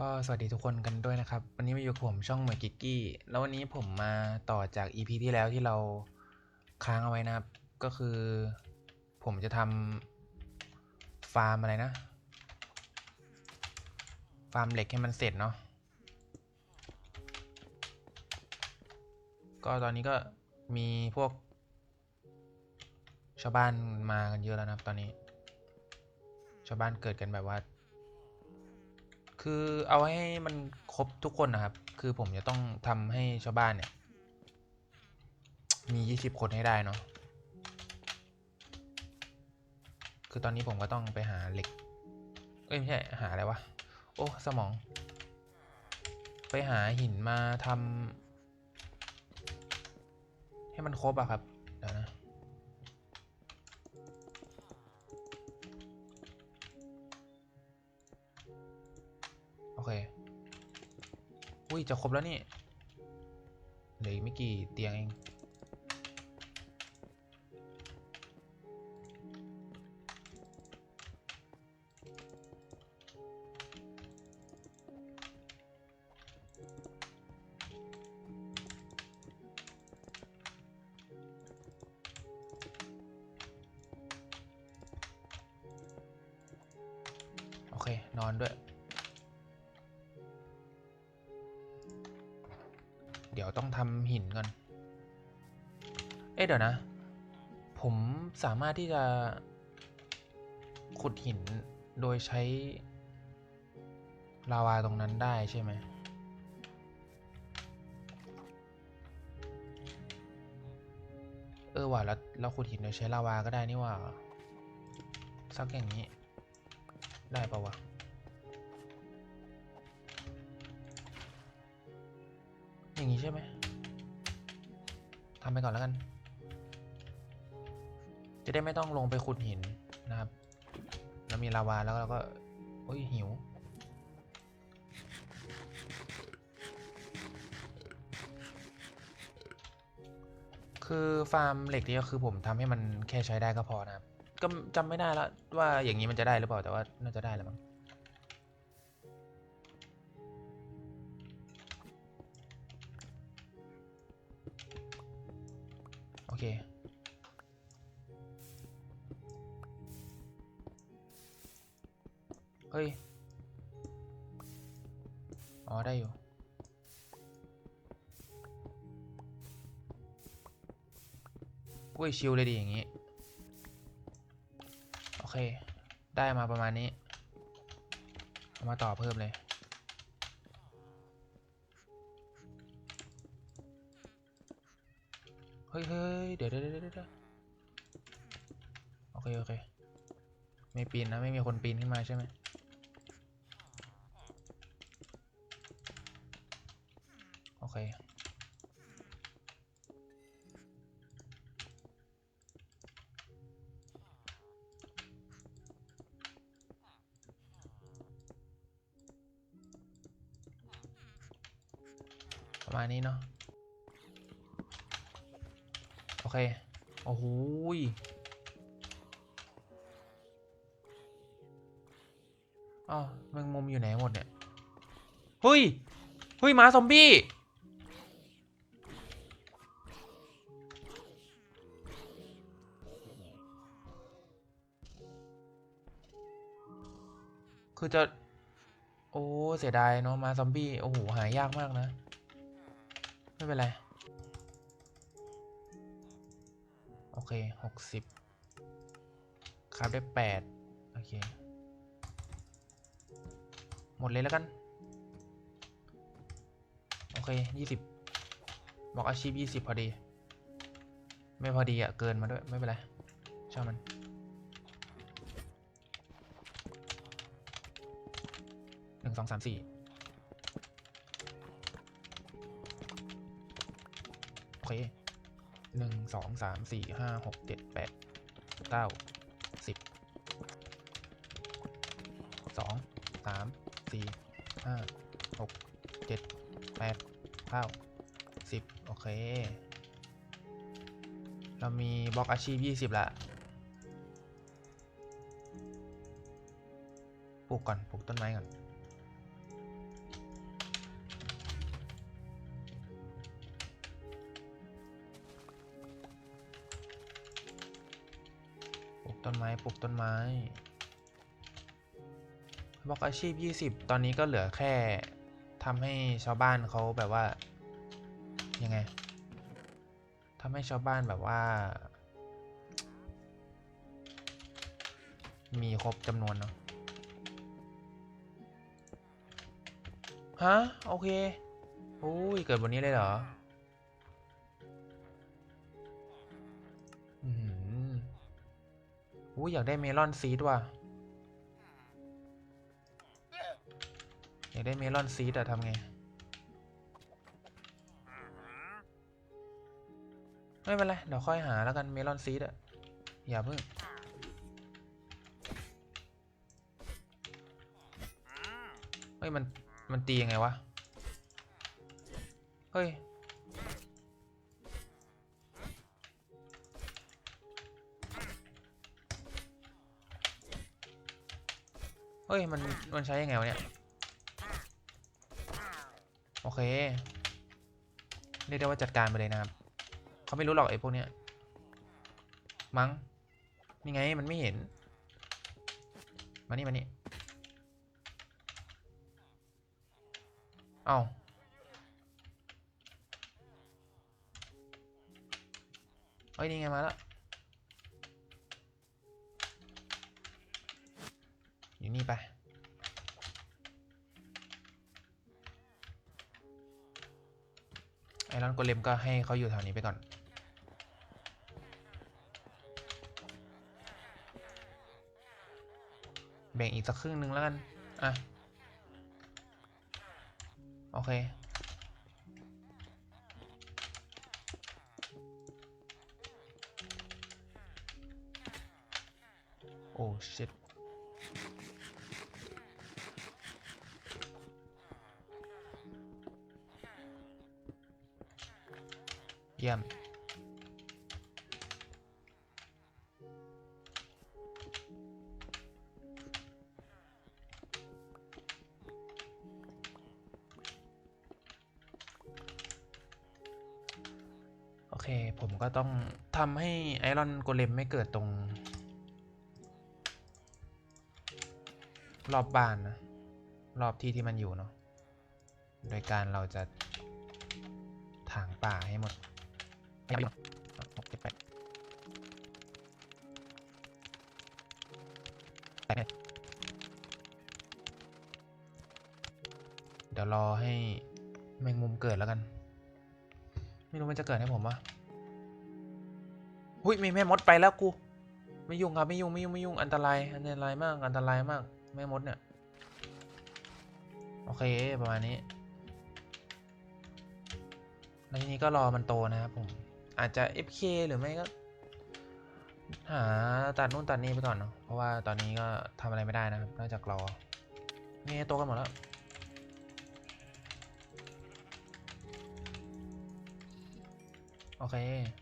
ก็สวัสดีทุกคนกันด้วยนะครับ วันนี้มาอยู่กับผมช่องเหมยกิกกี้ แล้ววันนี้ผมมาต่อจาก EP ที่แล้วที่เราค้างเอาไว้นะครับ ก็คือผมจะทำฟาร์มอะไรนะ ฟาร์มเหล็กให้มันเสร็จเนาะ ก็ตอนนี้ก็มีพวก ชาวบ้านมากันเยอะแล้วนะครับตอนนี้ ชาวบ้านเกิดกันแบบว่า คือเอาให้มันครบทุกคนนะครับ คือผมจะต้องทำให้ชาวบ้านเนี่ย มียี่สิบคนให้ได้เนาะ คือตอนนี้ผมก็ต้องไปหาเหล็ก เอ้ยไม่ใช่หาอะไรวะ โอ้สมอง ไปหาหินมาทำให้มันครบอะครับ อุ้ย จะครบแล้วนี่ เหลืออีกไม่กี่เตียงเอง โอเค นอนด้วย ต้องทำหินก่อน เอ๊ะเดี๋ยวนะ ผมสามารถที่จะขุดหินโดยใช้ลาวาตรงนั้นได้ใช่ไหมเออว่ะแล้วเราขุดหินโดยใช้ลาวาก็ได้นี่ว่า สักอย่างนี้ ได้ปะวะ อย่างนี้ใช่ไหมทำไปก่อนแล้วกัน จะได้ไม่ต้องลงไปขุดหินนะครับแล้วมีลาวาแล้วเราก็โอ้ยหิว คือฟาร์มเหล็กนี่ก็คือผมทำให้มันแค่ใช้ได้ก็พอนะครับ ก็จำไม่ได้แล้วว่าอย่างนี้มันจะได้หรือเปล่าแต่ว่าน่าจะได้แหละมั้ง เค เฮ้ย อ๋อ ได้อยู่ อุ้ย ชิลเลยดีอย่างนี้ โอเค ได้มาประมาณนี้ เอามาต่อเพิ่มเลย ฮ้ยเฮ้ยเดี๋ยวเดี๋ยวเดี๋ยวเดี๋ยวโอเคโอเค ไม่ปีนนะ ไม่มีคนปีนขึ้นมาใช่ไหมโอเคประมาณนี้เนาะ เคโอ้โหอ้าวแมงมุมอยู่ไหนหมดเนี่ยเฮ้ยเฮ้ยหมาซอมบี้คือจะ โอ้ เสียดายเนาะหมาซอมบี้ โอ้โห หายากมากนะ ไม่เป็นไร โอเคหกสิบครับได้แปดโอเค หมดเลยแล้วกัน โอเคยี่สิบบอกอาชีพยี่สิบพอดี ไม่พอดีอะเกินมาด้วย ไม่เป็นไรช่างมันหนึ่งสองสามสี่โอเค สองสามสี่ห้าหกเจ็ดแปดเก้าสิบสองสามสี่ห้าหกเจ็ดแปดเก้าสิบโอเค เรามีบล็อกอาชีพยี่สิบละปลูกก่อนปลูกต้นไม้ก่อน ไม้ปลูกต้นไม้บอกอาชีพ 20 ตอนนี้ก็เหลือแค่ทำให้ชาวบ้านเขาแบบว่า ยังไงทำให้ชาวบ้านแบบว่า มีครบจำนวนเนาะฮะ โอเค อุ้ย เกิดบนนี้เลยเหรอ อุ้อยากได้เมลอนซีดว่ะ อยากได้เมลอนซีดอะทำไง ไม่เป็นไร เดี๋ยวค่อยหาแล้วกันเมลอนซีดอะอย่าเพิ่งเฮ้ย มัน มันตียังไงวะ เฮ้ย เฮ้ย มัน มันใช้ยังไงวะเนี่ย โอเค เรียกได้ว่าจัดการไปเลยนะครับ เขาไม่รู้หรอกไอ้พวกเนี้ย มั้งนี่ไง มันไม่เห็น มานี่มานี่เอ้าเฮ้ย นี่ไง มาแล้ว นี่ไป ไอรอนโกเลมก็ให้เขาอยู่แถวนี้ไปก่อน แบ่งอีกสักครึ่งหนึ่งแล้วกัน อะ โอเคโอ้ชิ ยี่ยม โอเค ผมก็ต้องทำให้ไอรอนโกเลมไม่เกิดตรง รอบบ้านนะ รอบที่ที่มันอยู่เนาะโดยการเราจะถางป่าให้หมด ไม่เอาไปหรอกอะหกเจ็ดแปดแปดเดี๋ยวรอให้แมงมุมเกิดแล้วกัน ไม่รู้มันจะเกิดให้ผมปะหุ้ยมีแม่มดไปแล้วกูไม่ยุ่งครับไม่ยุ่งไม่ยุ่งไม่ยุ่งอันตรายอันตรายมากอันตรายมากแม่มดเนี่ยโอเคประมาณนี้แล้วทีนี้ก็รอมันโตนะครับผม อาจจะ FK หรือไม่ก็ หาตัดนู่นตัดนี่ไปก่อนเนาะเพราะว่าตอนนี้ก็ทำอะไรไม่ได้นะครับนอกจากรอนี่โตกันหมดแล้วโอเค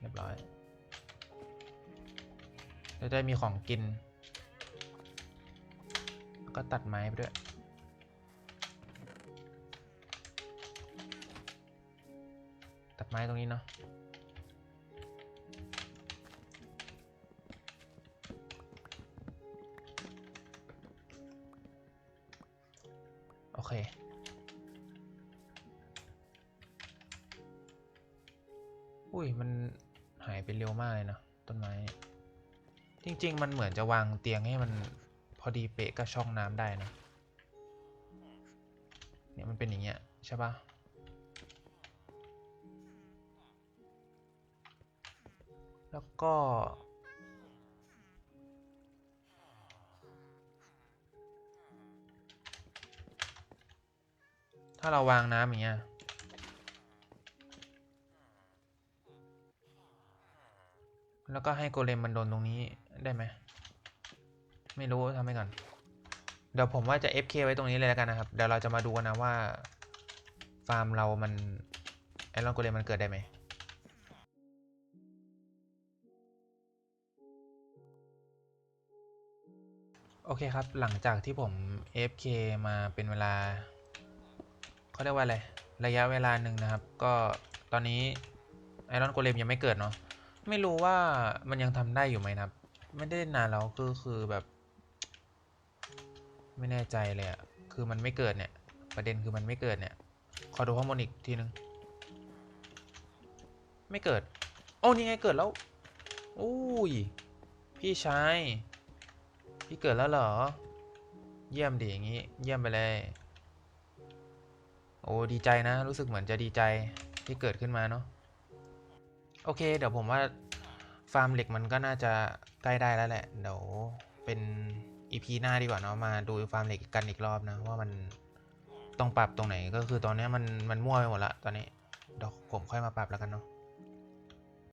เรียบร้อยจะได้มีของกินแล้วก็ตัดไม้ไปด้วย ตัดไม้ตรงนี้เนาะ เคอุ้ยมันหายไปเร็วมากเลยนะต้นไม้จริง ๆ มันเหมือนจะวางเตียงให้มันพอดีเป๊ะกับช่องน้ำได้นะเนี่ยมันเป็นอย่างเงี้ยใช่ปะแล้วก็ ถ้าเราวางน้ำอย่างเงี้ยแล้วก็ให้โกเลมมันโดนตรงนี้ได้ไหม ไม่รู้ทำให้ก่อน เดี๋ยวผมว่าจะ FK ไว้ตรงนี้เลยแล้วกันนะครับ เดี๋ยวเราจะมาดูกันนะว่า ฟาร์มเรามันไอรอนโกเลมมันเกิดได้ไหมโอเคครับ หลังจากที่ผม F K มาเป็นเวลา เขาเรียกว่าอะไร ระยะเวลาหนึ่งนะครับ ก็ตอนนี้ไอรอนโกเลมยังไม่เกิดเนาะ ไม่รู้ว่ามันยังทำได้อยู่ไหมนะครับ ไม่ได้นานแล้วคือคือแบบ ไม่แน่ใจเลยอะคือมันไม่เกิดเนี่ย ประเด็นคือมันไม่เกิดเนี่ย ขอดูข้อมูลอีกทีนึง ไม่เกิด โอ้นี่ไงเกิดแล้วอุ้ย พี่ชาย พี่เกิดแล้วเหรอ เยี่ยมดีอย่างงี้ เยี่ยมไปเลย โอ้ดีใจนะ รู้สึกเหมือนจะดีใจที่เกิดขึ้นมาเนาะโอเค เดี๋ยวผมว่าฟาร์มเหล็กมันก็น่าจะใกล้ได้แล้วแหละ เดี๋ยวเป็นอีพีหน้าดีกว่าเนาะมาดูฟาร์มเหล็กกันอีกรอบนะ ว่ามันต้องปรับตรงไหนก็คือตอนนี้มันมันมั่วไปหมดละตอนนี้เดี๋ยวผมค่อยมาปรับแล้วกันเนาะ